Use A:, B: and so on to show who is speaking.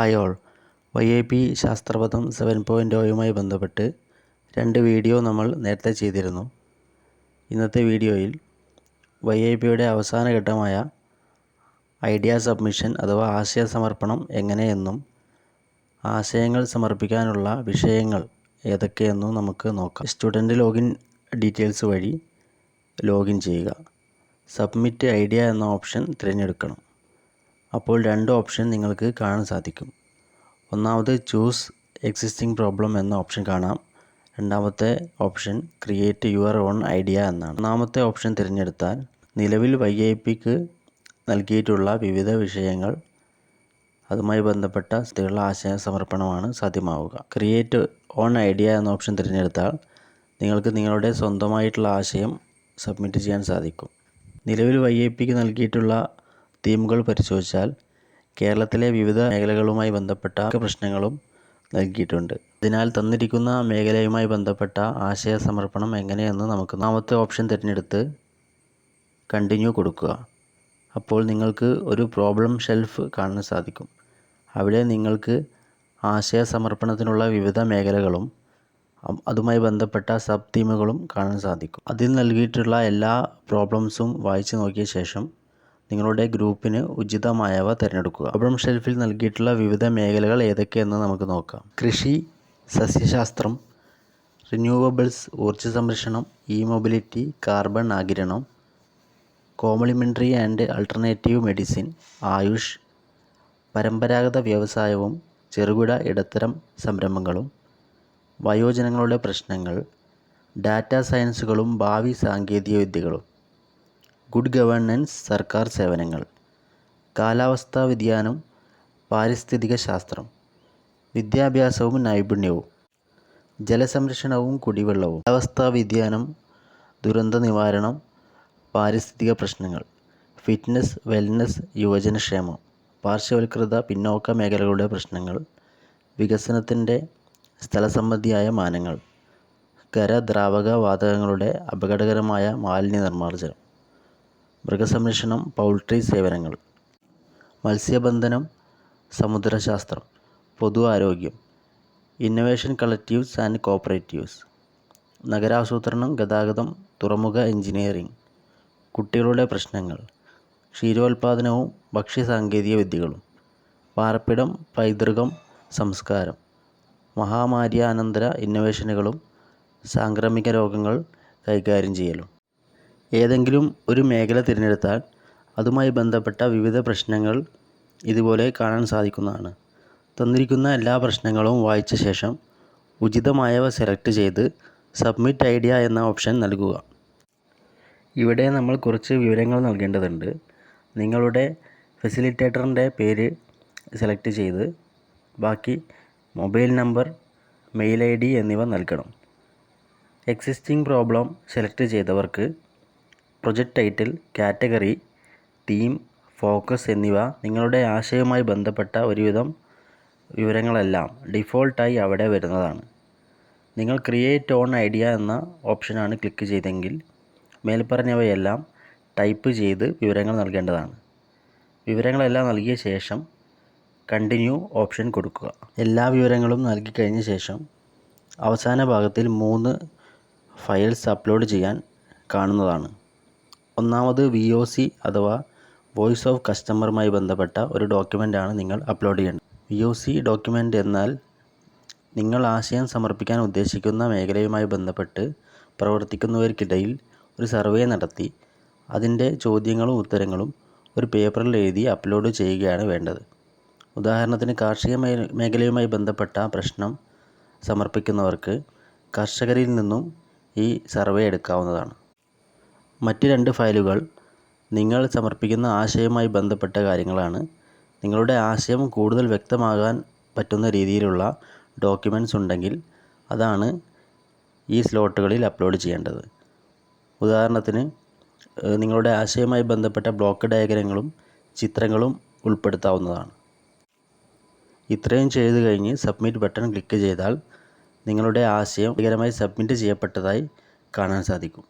A: Hi all Y I P Sasthrapatham seven point ഒയുമായി ബന്ധപ്പെട്ട് രണ്ട് video നമ്മൾ നേരത്തെ ചെയ്തിരുന്നു. ഇന്നത്തെ വീഡിയോയിൽ വൈ ഐ പിയുടെ അവസാന ഘട്ടമായ ഐഡിയ സബ്മിഷൻ അഥവാ ആശയ സമർപ്പണം എങ്ങനെയെന്നും ആശയങ്ങൾ സമർപ്പിക്കാനുള്ള വിഷയങ്ങൾ ഏതൊക്കെയെന്നും നമുക്ക് നോക്കാം. സ്റ്റുഡന്റ് ലോഗിൻ ഡീറ്റെയിൽസ് വഴി ലോഗിൻ ചെയ്യുക. സബ്മിറ്റ് ഐഡിയ എന്ന ഓപ്ഷൻ തിരഞ്ഞെടുക്കണം. അപ്പോൾ രണ്ട് ഓപ്ഷൻ നിങ്ങൾക്ക് കാണാൻ സാധിക്കും. ഒന്നാമത് ചൂസ് എക്സിസ്റ്റിംഗ് പ്രോബ്ലം എന്ന ഓപ്ഷൻ കാണാം. രണ്ടാമത്തെ option create your own idea എന്നാണ്. ഒന്നാമത്തെ ഓപ്ഷൻ തിരഞ്ഞെടുത്താൽ നിലവിൽ വൈ ഐ പിക്ക് നൽകിയിട്ടുള്ള വിവിധ വിഷയങ്ങൾ അതുമായി ബന്ധപ്പെട്ട സ്ഥിതിയുള്ള ആശയ സമർപ്പണമാണ് സാധ്യമാവുക. ക്രിയേറ്റ് ഓൺ ഐഡിയ എന്ന ഓപ്ഷൻ തിരഞ്ഞെടുത്താൽ നിങ്ങൾക്ക് നിങ്ങളുടെ സ്വന്തമായിട്ടുള്ള ആശയം സബ്മിറ്റ് ചെയ്യാൻ സാധിക്കും. നിലവിൽ വൈ ഐ പിക്ക് നൽകിയിട്ടുള്ള തീമുകൾ പരിശോധിച്ചാൽ കേരളത്തിലെ വിവിധ മേഖലകളുമായി ബന്ധപ്പെട്ട പ്രശ്നങ്ങളും നൽകിയിട്ടുണ്ട്. അതിനാൽ തന്നിരിക്കുന്ന മേഖലയുമായി ബന്ധപ്പെട്ട ആശയ സമർപ്പണം എങ്ങനെയെന്ന് നമുക്ക് ഒന്നാമത്തെ ഓപ്ഷൻ തിരഞ്ഞെടുത്ത് കണ്ടിന്യൂ കൊടുക്കുക. അപ്പോൾ നിങ്ങൾക്ക് ഒരു പ്രോബ്ലം ഷെൽഫ് കാണാൻ സാധിക്കും. അവിടെ നിങ്ങൾക്ക് ആശയ സമർപ്പണത്തിനുള്ള വിവിധ മേഖലകളും അതുമായി ബന്ധപ്പെട്ട സബ് തീമുകളും കാണാൻ സാധിക്കും. അതിൽ നൽകിയിട്ടുള്ള എല്ലാ പ്രോബ്ലംസും വായിച്ചു നോക്കിയ ശേഷം നിങ്ങളുടെ ഗ്രൂപ്പിന് ഉചിതമായവ തിരഞ്ഞെടുക്കുക. പ്രോബ്ലം ഷെൽഫിൽ നൽകിയിട്ടുള്ള വിവിധ മേഖലകൾ ഏതൊക്കെയെന്ന് നമുക്ക് നോക്കാം. കൃഷി സസ്യശാസ്ത്രം റിന്യൂവബിൾസ് ഊർജ സംരക്ഷണം ഇ മൊബിലിറ്റി കാർബൺ ആഗിരണം complementary and alternative medicine AYUSH പരമ്പരാഗത വ്യവസായവും ചെറുകിട ഇടത്തരം സംരംഭങ്ങളും വയോജനങ്ങളുടെ പ്രശ്നങ്ങൾ ഡാറ്റാ സയൻസുകളും ഭാവി സാങ്കേതിക വിദ്യകളും ഗുഡ് ഗവേണൻസ് സർക്കാർ സേവനങ്ങൾ കാലാവസ്ഥാ വ്യതിയാനം പാരിസ്ഥിതിക ശാസ്ത്രം വിദ്യാഭ്യാസവും നൈപുണ്യവും ജലസംരക്ഷണവും കുടിവെള്ളവും കാലാവസ്ഥാ വ്യതിയാനം ദുരന്ത നിവാരണം പാരിസ്ഥിതിക പ്രശ്നങ്ങൾ ഫിറ്റ്നസ് വെൽനസ് യുവജനക്ഷേമം പാർശ്വവൽകൃത പിന്നോക്ക മേഖലകളുടെ പ്രശ്നങ്ങൾ വികസനത്തിന്റെ സ്ഥലസംബന്ധിയായ മാനങ്ങൾ ഖരദ്രാവക വാതകങ്ങളുടെ അപകടകരമായ മാലിന്യ നിർമ്മാർജനം മൃഗസംരക്ഷണം പൗൾട്രി സേവനങ്ങൾ മത്സ്യബന്ധനം സമുദ്രശാസ്ത്രം പൊതു ആരോഗ്യം ഇന്നൊവേഷൻ കളക്റ്റീവ്സ് ആൻഡ് കോപ്പറേറ്റീവ്സ് നഗരാസൂത്രണം ഗതാഗതം തുറമുഖ എഞ്ചിനീയറിംഗ് കുട്ടികളുടെ പ്രശ്നങ്ങൾ ക്ഷീരോത്പാദനവും ഭക്ഷ്യസാങ്കേതിക വിദ്യകളും പാർപ്പിടം പൈതൃകം സംസ്കാരം മഹാമാര്യാനന്തര ഇന്നൊവേഷനുകളും സാംക്രമിക രോഗങ്ങൾ കൈകാര്യം ചെയ്യലും. ഏതെങ്കിലും ഒരു മേഖല തിരഞ്ഞെടുത്താൽ അതുമായി ബന്ധപ്പെട്ട വിവിധ പ്രശ്നങ്ങൾ ഇതുപോലെ കാണാൻ സാധിക്കുന്നതാണ്. തന്നിരിക്കുന്ന എല്ലാ പ്രശ്നങ്ങളും വായിച്ച ശേഷം ഉചിതമായവ സെലക്ട് ചെയ്ത് സബ്മിറ്റ് ഐഡിയ എന്ന ഓപ്ഷൻ നൽകുക. ഇവിടെ നമ്മൾ കുറച്ച് വിവരങ്ങൾ നൽകേണ്ടതുണ്ട്. നിങ്ങളുടെ ഫെസിലിറ്റേറ്ററിന്റെ പേര് സെലക്ട് ചെയ്ത് ബാക്കി mobile number mail I D എന്നിവ നൽകണം. എക്സിസ്റ്റിംഗ് പ്രോബ്ലം സെലക്ട് ചെയ്തവർക്ക് project title category theme focus എന്നിവ നിങ്ങളുടെ ആശയവുമായി ബന്ധപ്പെട്ട ഒരുവിധം വിവരങ്ങളെല്ലാം ഡിഫോൾട്ടായി അവിടെ വരുന്നതാണ്. നിങ്ങൾ ക്രിയേറ്റ് ഓൺ ഐഡിയ എന്ന ഓപ്ഷനാണ് ക്ലിക്ക് ചെയ്തെങ്കിൽ മേൽപ്പറഞ്ഞവയെല്ലാം ടൈപ്പ് ചെയ്ത് വിവരങ്ങൾ നൽകേണ്ടതാണ്. വിവരങ്ങളെല്ലാം നൽകിയ ശേഷം കണ്ടിന്യൂ ഓപ്ഷൻ കൊടുക്കുക. എല്ലാ വിവരങ്ങളും നൽകിക്കഴിഞ്ഞ ശേഷം അവസാന ഭാഗത്തിൽ മൂന്ന് ഫയൽസ് അപ്ലോഡ് ചെയ്യാൻ കാണുന്നതാണ്. ഒന്നാമത് വി ഒ സി അഥവാ വോയിസ് ഓഫ് കസ്റ്റമറുമായി ബന്ധപ്പെട്ട ഒരു ഡോക്യുമെന്റാണ് നിങ്ങൾ അപ്ലോഡ് ചെയ്യേണ്ടത്. വി ഒ സി ഡോക്യുമെന്റ് എന്നാൽ നിങ്ങൾ ആശയം സമർപ്പിക്കാൻ ഉദ്ദേശിക്കുന്ന മേഖലയുമായി ബന്ധപ്പെട്ട് പ്രവർത്തിക്കുന്നവർക്കിടയിൽ ഒരു സർവേ നടത്തി അതിന്റെ ചോദ്യങ്ങളും ഉത്തരങ്ങളും ഒരു പേപ്പറിൽ എഴുതി അപ്ലോഡ് ചെയ്യുകയാണ് വേണ്ടത്. ഉദാഹരണത്തിന് കാർഷിക മേഖലയുമായി ബന്ധപ്പെട്ട പ്രശ്നം സമർപ്പിക്കുന്നവർക്ക് കർഷകരിൽ നിന്നും ഈ സർവേ എടുക്കാവുന്നതാണ്. മറ്റ് രണ്ട് ഫയലുകൾ നിങ്ങൾ സമർപ്പിക്കുന്ന ആശയവുമായി ബന്ധപ്പെട്ട കാര്യങ്ങളാണ്. നിങ്ങളുടെ ആശയം കൂടുതൽ വ്യക്തമാകാൻ പറ്റുന്ന രീതിയിലുള്ള ഡോക്യുമെന്റ്സ് ഉണ്ടെങ്കിൽ അതാണ് ഈ സ്ലോട്ടുകളിൽ അപ്ലോഡ് ചെയ്യേണ്ടത്. ഉദാഹരണത്തിന് നിങ്ങളുടെ ആശയവുമായി ബന്ധപ്പെട്ട ബ്ലോക്ക് ഡയഗ്രങ്ങളും ചിത്രങ്ങളും ഉൾപ്പെടുത്താവുന്നതാണ്. ഇത്രയും ചെയ്തു കഴിഞ്ഞ് സബ്മിറ്റ് ബട്ടൺ ക്ലിക്ക് ചെയ്താൽ നിങ്ങളുടെ ആശയം വിജയകരമായി സബ്മിറ്റ് ചെയ്യപ്പെട്ടതായി കാണാൻ സാധിക്കും.